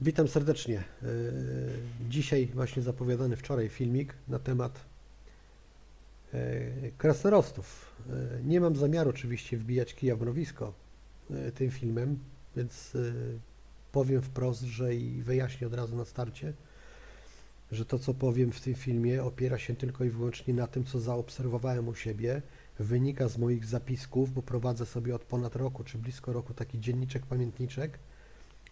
Witam serdecznie. E, Dzisiaj właśnie zapowiadany wczoraj filmik na temat e, krasnoludów. E, Nie mam zamiaru oczywiście wbijać kija w mrowisko tym filmem, więc powiem wprost, że i wyjaśnię od razu na starcie, że to co powiem w tym filmie opiera się tylko i wyłącznie na tym, co zaobserwowałem u siebie, wynika z moich zapisków, bo prowadzę sobie od ponad roku, czy blisko roku taki dzienniczek, pamiętniczek,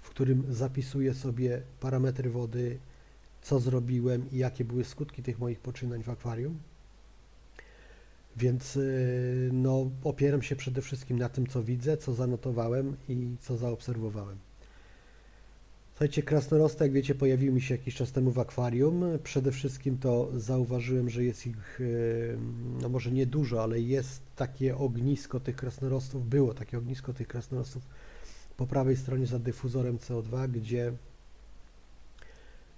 w którym zapisuję sobie parametry wody, co zrobiłem i jakie były skutki tych moich poczynań w akwarium. Więc yy, no, opieram się przede wszystkim na tym, co widzę, co zanotowałem i co zaobserwowałem. Słuchajcie, krasnorosty, jak wiecie, pojawiły mi się jakiś czas temu w akwarium. Przede wszystkim to zauważyłem, że jest ich, yy, no może nie dużo, ale jest takie ognisko tych krasnorostów, było takie ognisko tych krasnorostów po prawej stronie za dyfuzorem CO2, gdzie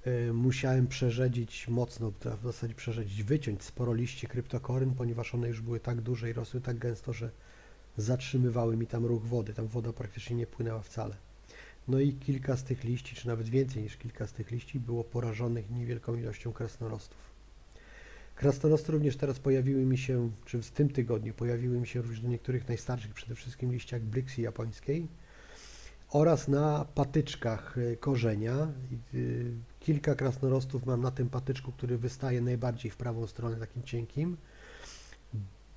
y, musiałem przerzedzić mocno, w zasadzie przerzedzić, wyciąć sporo liści kryptokoryn, ponieważ one już były tak duże i rosły tak gęsto, że zatrzymywały mi tam ruch wody. Tam woda praktycznie nie płynęła wcale. No i kilka z tych liści, czy nawet więcej niż kilka z tych liści było porażonych niewielką ilością krasnorostów. Krasnorosty również teraz pojawiły mi się, czy w tym tygodniu pojawiły mi się również na niektórych najstarszych, przede wszystkim liściach bryksy japońskiej oraz na patyczkach y, korzenia. Y, Kilka krasnorostów mam na tym patyczku, który wystaje najbardziej w prawą stronę, takim cienkim.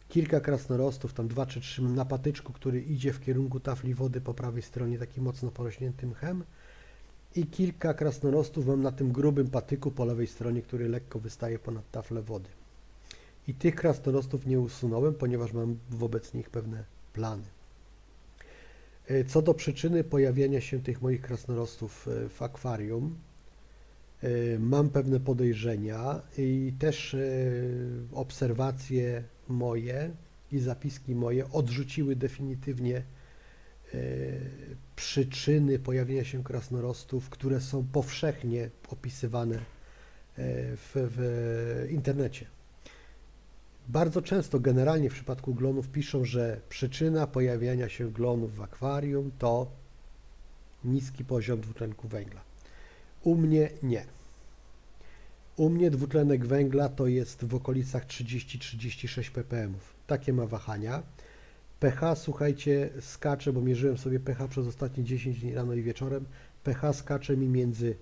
Kilka krasnorostów, tam dwa czy trzy, na patyczku, który idzie w kierunku tafli wody po prawej stronie, takim mocno porośniętym mchem. I kilka krasnorostów mam na tym grubym patyku po lewej stronie, który lekko wystaje ponad taflę wody. I tych krasnorostów nie usunąłem, ponieważ mam wobec nich pewne plany. E, Co do przyczyny pojawienia się tych moich krasnorostów e, w akwarium, e, mam pewne podejrzenia i też obserwacje moje i zapiski moje odrzuciły definitywnie przyczyny pojawienia się krasnorostów, które są powszechnie opisywane w, w internecie. Bardzo często, generalnie w przypadku glonów, piszą, że przyczyna pojawiania się glonów w akwarium to niski poziom dwutlenku węgla. U mnie nie. U mnie dwutlenek węgla to jest w okolicach 30-36 ppm. Takie ma wahania. pH, słuchajcie, skacze, bo mierzyłem sobie pH przez ostatnie 10 dni rano i wieczorem. pH skacze mi między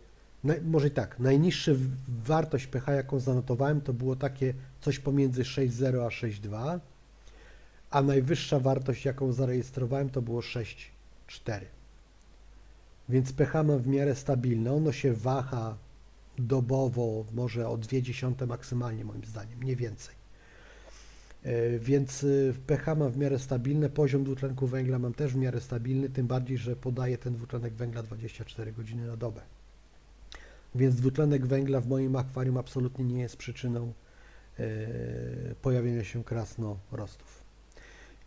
Naj, może tak, najniższa wartość pH, jaką zanotowałem, to było takie coś pomiędzy 6,0 a 6,2, a najwyższa wartość, jaką zarejestrowałem, to było 6,4. Więc pH mam w miarę stabilne. Ono się waha dobowo, może o 0,2 maksymalnie, moim zdaniem, nie więcej. E, Więc y, pH mam w miarę stabilne, poziom dwutlenku węgla mam też w miarę stabilny, tym bardziej, że podaję ten dwutlenek węgla 24 godziny na dobę. Więc dwutlenek węgla w moim akwarium absolutnie nie jest przyczyną e, pojawienia się krasnorostów.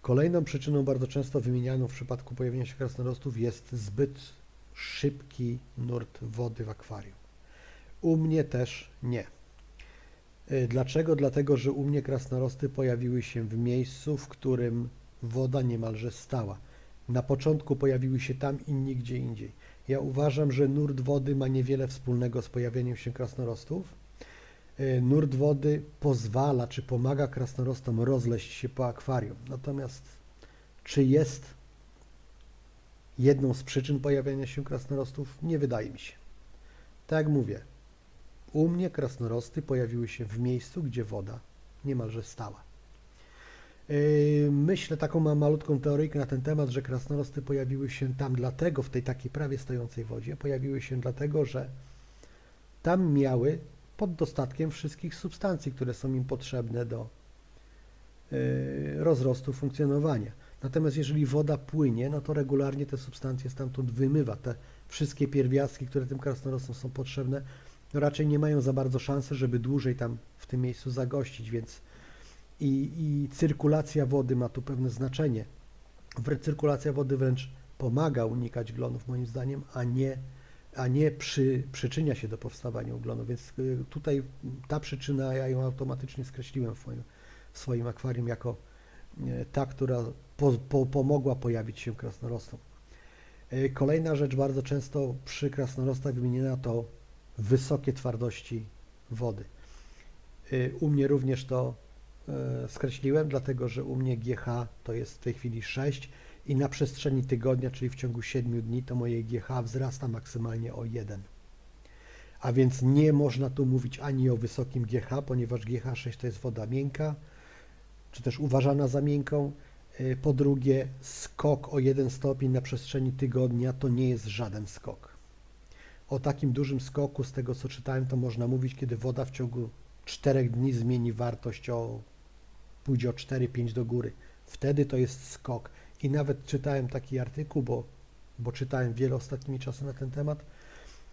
Kolejną przyczyną bardzo często wymienianą w przypadku pojawienia się krasnorostów jest zbyt szybki nurt wody w akwarium. U mnie też nie. E, Dlaczego? Dlatego, że u mnie krasnorosty pojawiły się w miejscu, w którym woda niemalże stała. Na początku pojawiły się tam i nigdzie indziej. Ja uważam, że nurt wody ma niewiele wspólnego z pojawieniem się krasnorostów. E, Nurt wody pozwala czy pomaga krasnorostom rozleść się po akwarium. Natomiast czy jest jedną z przyczyn pojawiania się krasnorostów? Nie wydaje mi się. Tak jak mówię, u mnie krasnorosty pojawiły się w miejscu, gdzie woda niemalże stała. Yy, Myślę, taką mam malutką teoryjkę na ten temat, że krasnorosty pojawiły się tam dlatego, w tej takiej prawie stojącej wodzie, pojawiły się dlatego, że tam miały pod dostatkiem wszystkich substancji, które są im potrzebne do yy, rozrostu funkcjonowania. Natomiast jeżeli woda płynie, no to regularnie te substancje stamtąd wymywa. Te wszystkie pierwiastki, które tym krasnorostom są potrzebne, no raczej nie mają za bardzo szansy, żeby dłużej tam w tym miejscu zagościć, więc i, i cyrkulacja wody ma tu pewne znaczenie. Cyrkulacja wody wręcz pomaga unikać glonów moim zdaniem, a nie, a nie przy, przyczynia się do powstawania glonów, więc y, tutaj ta przyczyna, ja ją automatycznie skreśliłem w swoim, w swoim akwarium jako y, ta, która po, po, pomogła pojawić się krasnorostom. Y, Kolejna rzecz bardzo często przy krasnorostach wymieniana to wysokie twardości wody. U mnie również to skreśliłem, dlatego że u mnie GH to jest w tej chwili 6 i na przestrzeni tygodnia, czyli w ciągu 7 dni, to moje GH wzrasta maksymalnie o 1. A więc nie można tu mówić ani o wysokim GH, ponieważ GH6 to jest woda miękka, czy też uważana za miękką. Y, Po drugie, skok o 1 stopień na przestrzeni tygodnia to nie jest żaden skok. O takim dużym skoku, z tego co czytałem, to można mówić, kiedy woda w ciągu 4 dni zmieni wartość o pójdzie o 4-5 do góry. Wtedy to jest skok. I nawet czytałem taki artykuł, bo, bo czytałem wiele ostatnimi czasy na ten temat.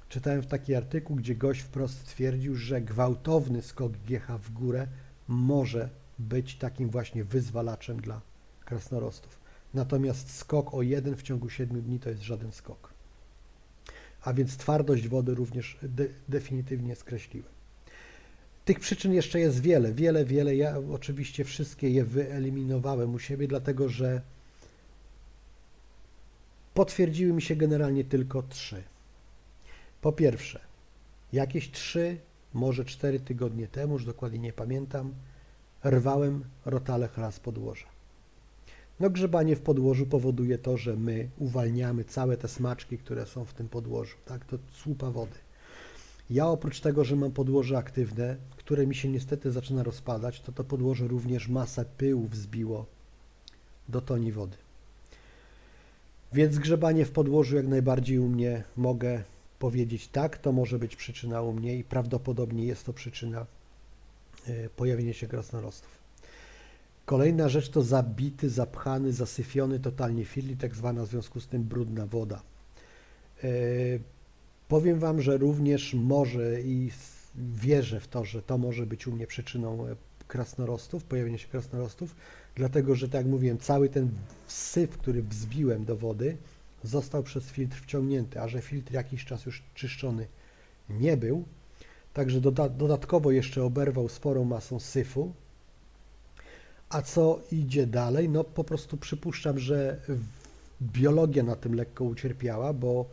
Czytałem w taki artykuł, gdzie gość wprost twierdził, że gwałtowny skok GH w górę może być takim właśnie wyzwalaczem dla krasnorostów. Natomiast skok o jeden w ciągu 7 dni to jest żaden skok. A więc twardość wody również de, definitywnie skreśliłem. Tych przyczyn jeszcze jest wiele, wiele, wiele. Ja oczywiście wszystkie je wyeliminowałem u siebie, dlatego że potwierdziły mi się generalnie tylko trzy. Po pierwsze, jakieś trzy, może cztery tygodnie temu, już dokładnie nie pamiętam, rwałem rotale raz podłoża. No grzebanie w podłożu powoduje to, że my uwalniamy całe te smaczki, które są w tym podłożu, tak, to słupa wody. Ja oprócz tego, że mam podłoże aktywne, które mi się niestety zaczyna rozpadać, to to podłoże również masę pyłu wzbiło do toni wody. Więc grzebanie w podłożu jak najbardziej u mnie mogę powiedzieć tak, to może być przyczyna u mnie i prawdopodobnie jest to przyczyna e, pojawienia się krasnorostów. Kolejna rzecz to zabity, zapchany, zasyfiony totalnie filtr, tak zwana w związku z tym brudna woda. Powiem Wam, że również może i wierzę w to, że to może być u mnie przyczyną e, krasnorostów, pojawienia się krasnorostów, dlatego że, tak jak mówiłem, cały ten syf, który wzbiłem do wody, został przez filtr wciągnięty, a że filtr jakiś czas już czyszczony nie był, także doda dodatkowo jeszcze oberwał sporą masą syfu. A co idzie dalej? No po prostu przypuszczam, że biologia na tym lekko ucierpiała, bo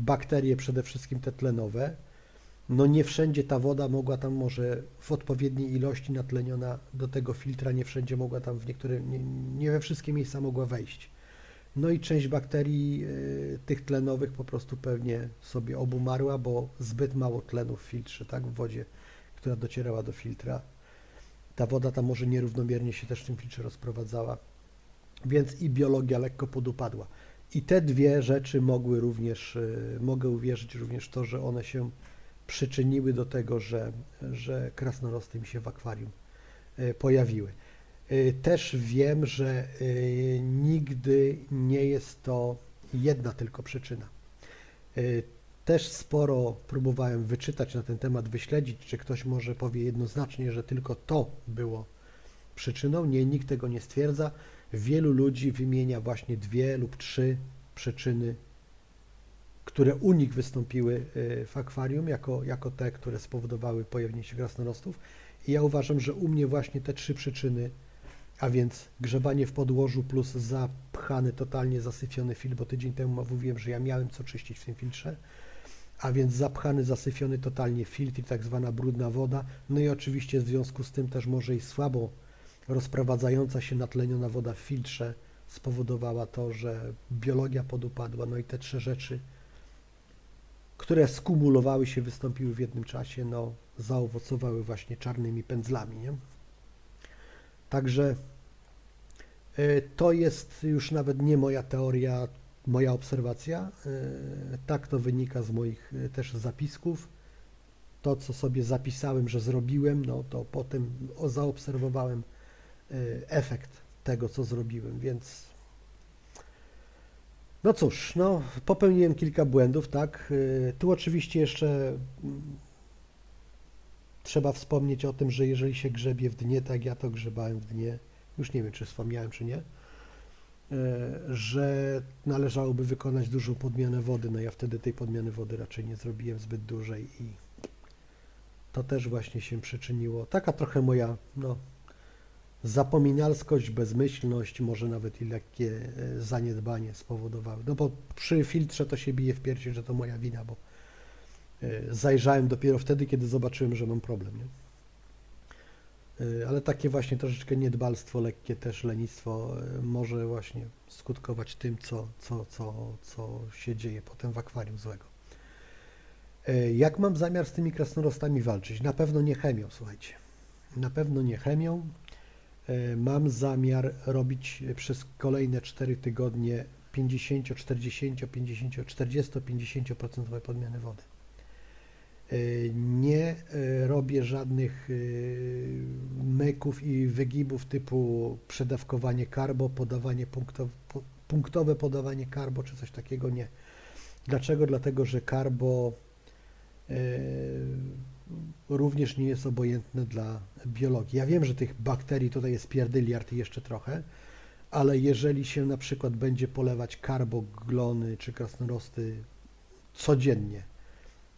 bakterie przede wszystkim te tlenowe, no nie wszędzie ta woda mogła tam może w odpowiedniej ilości natleniona do tego filtra, nie wszędzie mogła tam w niektóre, nie, nie we wszystkie miejsca mogła wejść. No i część bakterii y, tych tlenowych po prostu pewnie sobie obumarła, bo zbyt mało tlenu w filtrze, tak, w wodzie, która docierała do filtra. Ta woda tam może nierównomiernie się też w tym filtrze rozprowadzała, więc i biologia lekko podupadła. I te dwie rzeczy mogły również, y, mogę uwierzyć również w to, że one się przyczyniły do tego, że, że krasnorosty mi się w akwarium y, pojawiły. Y, Też wiem, że nigdy nie jest to jedna tylko przyczyna. Też sporo próbowałem wyczytać na ten temat, wyśledzić, czy ktoś może powie jednoznacznie, że tylko to było przyczyną. Nie, nikt tego nie stwierdza. Wielu ludzi wymienia właśnie dwie lub trzy przyczyny, które u nich wystąpiły y, w akwarium, jako, jako te, które spowodowały pojawienie się krasnorostów. I ja uważam, że u mnie właśnie te trzy przyczyny, a więc grzebanie w podłożu plus zapchany, totalnie zasyfiony filtr, bo tydzień temu mówiłem, że ja miałem co czyścić w tym filtrze, a więc zapchany, zasyfiony totalnie filtr i tak zwana brudna woda, no i oczywiście w związku z tym też może i słabo rozprowadzająca się natleniona woda w filtrze spowodowała to, że biologia podupadła, no i te trzy rzeczy, które skumulowały się, wystąpiły w jednym czasie, no zaowocowały właśnie czarnymi pędzlami, nie? Także y, to jest już nawet nie moja teoria, moja obserwacja. y, Tak to wynika z moich y, też zapisków. To, co sobie zapisałem, że zrobiłem, no to potem zaobserwowałem efekt tego, co zrobiłem, więc no cóż, no popełniłem kilka błędów, tak. Y, Tu oczywiście jeszcze mm, trzeba wspomnieć o tym, że jeżeli się grzebie w dnie, tak ja to grzebałem w dnie, już nie wiem, czy wspomniałem, czy nie, y, że należałoby wykonać dużą podmianę wody, no ja wtedy tej podmiany wody raczej nie zrobiłem zbyt dużej i to też właśnie się przyczyniło. Taka trochę moja, no, zapominalskość, bezmyślność, może nawet i lekkie e, zaniedbanie spowodowały. No bo przy filtrze to się bije w piersi, że to moja wina, bo e, zajrzałem dopiero wtedy, kiedy zobaczyłem, że mam problem. Nie? E, Ale takie właśnie troszeczkę niedbalstwo, lekkie też lenistwo może właśnie skutkować tym, co, co, co, co się dzieje potem w akwarium złego. Jak mam zamiar z tymi krasnolustami walczyć? Na pewno nie chemią, słuchajcie. Na pewno nie chemią. E, Mam zamiar robić przez kolejne 4 tygodnie 50, 40, 50, 40, 50% podmiany wody. E, Nie e, robię żadnych myków i wygibów typu przedawkowanie karbo, podawanie punktowe, punktowe podawanie karbo czy coś takiego nie. Dlaczego? Dlatego, że karbo również nie jest obojętne dla biologii. Ja wiem, że tych bakterii tutaj jest pierdyliard jeszcze trochę, ale jeżeli się na przykład będzie polewać karbo, glony czy krasnorosty codziennie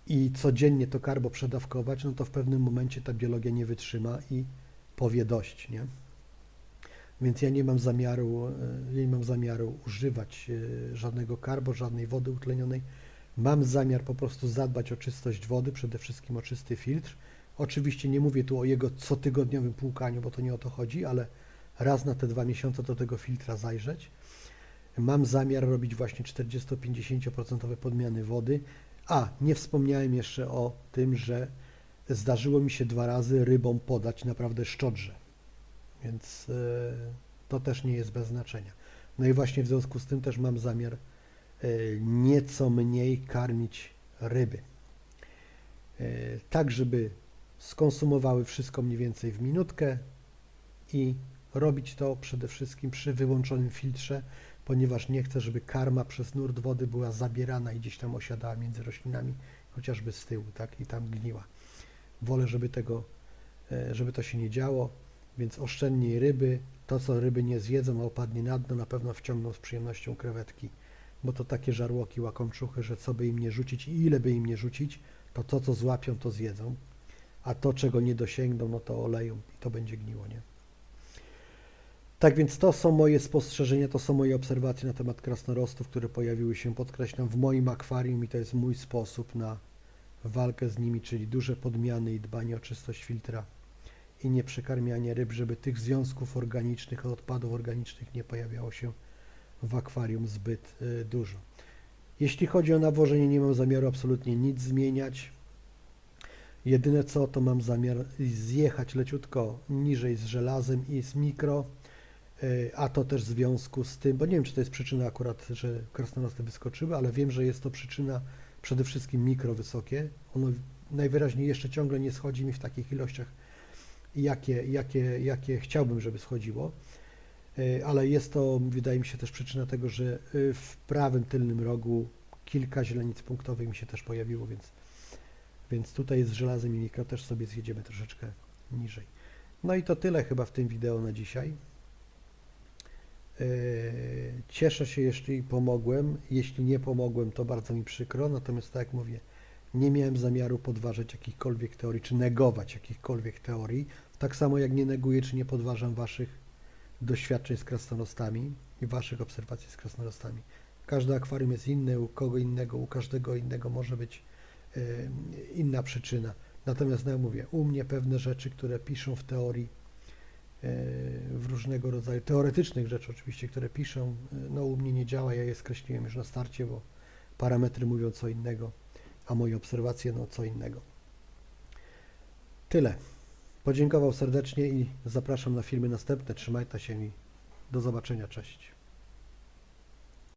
i codziennie to karbo przedawkować, no to w pewnym momencie ta biologia nie wytrzyma i powie dość, nie? Więc ja nie mam zamiaru, e, nie mam zamiaru używać e, żadnego karbo, żadnej wody utlenionej. Mam zamiar po prostu zadbać o czystość wody, przede wszystkim o czysty filtr. Oczywiście nie mówię tu o jego cotygodniowym płukaniu, bo to nie o to chodzi, ale raz na te dwa miesiące do tego filtra zajrzeć. Mam zamiar robić właśnie 40-50% podmiany wody. A, nie wspomniałem jeszcze o tym, że zdarzyło mi się dwa razy rybom podać naprawdę szczodrze. Więc e, to też nie jest bez znaczenia. No i właśnie w związku z tym też mam zamiar nieco mniej karmić ryby. E, Tak, żeby skonsumowały wszystko mniej więcej w minutkę i robić to przede wszystkim przy wyłączonym filtrze, ponieważ nie chcę, żeby karma przez nurt wody była zabierana i gdzieś tam osiadała między roślinami, chociażby z tyłu, tak, i tam gniła. Wolę, żeby tego, e, żeby to się nie działo, więc oszczędniej ryby, to co ryby nie zjedzą, a opadnie na dno, na pewno wciągną z przyjemnością krewetki, bo to takie żarłoki, łakomczuchy, że co by im nie rzucić i ile by im nie rzucić, to to co złapią, to zjedzą, a to czego nie dosięgną, no to oleją i to będzie gniło, nie? Tak więc to są moje spostrzeżenia, to są moje obserwacje na temat krasnorostów, które pojawiły się, podkreślam, w moim akwarium i to jest mój sposób na walkę z nimi, czyli duże podmiany i dbanie o czystość filtra i nie przekarmianie ryb, żeby tych związków organicznych, odpadów organicznych nie pojawiało się w akwarium zbyt y, dużo. Jeśli chodzi o nawożenie, nie mam zamiaru absolutnie nic zmieniać. Jedyne co, to mam zamiar zjechać leciutko niżej z żelazem i z mikro, y, a to też w związku z tym, bo nie wiem, czy to jest przyczyna akurat, że krasnolosty wyskoczyły, ale wiem, że jest to przyczyna przede wszystkim mikro wysokie. Ono najwyraźniej jeszcze ciągle nie schodzi mi w takich ilościach, jakie, jakie, jakie chciałbym, żeby schodziło. Y, Ale jest to, wydaje mi się, też przyczyna tego, że y, w prawym tylnym rogu kilka źrenic punktowych mi się też pojawiło, więc, więc tutaj z żelazem i mikro też sobie zjedziemy troszeczkę niżej. No i to tyle chyba w tym wideo na dzisiaj. Y, Cieszę się, jeśli pomogłem. Jeśli nie pomogłem, to bardzo mi przykro. Natomiast, tak jak mówię, nie miałem zamiaru podważać jakichkolwiek teorii, czy negować jakichkolwiek teorii. Tak samo jak nie neguję, czy nie podważam Waszych doświadczeń z krasnolustami i Waszych obserwacji z krasnolustami. Każde akwarium jest inne, u kogo innego, u każdego innego może być inna przyczyna. Natomiast, no ja mówię, u mnie pewne rzeczy, które piszą w teorii, e, w różnego rodzaju teoretycznych rzeczy oczywiście, które piszą, e, no u mnie nie działa, ja je skreśliłem już na starcie, bo parametry mówią co innego, a moje obserwacje no co innego. Tyle. Podziękował serdecznie i zapraszam na filmy następne. Trzymajcie się i do zobaczenia. Cześć.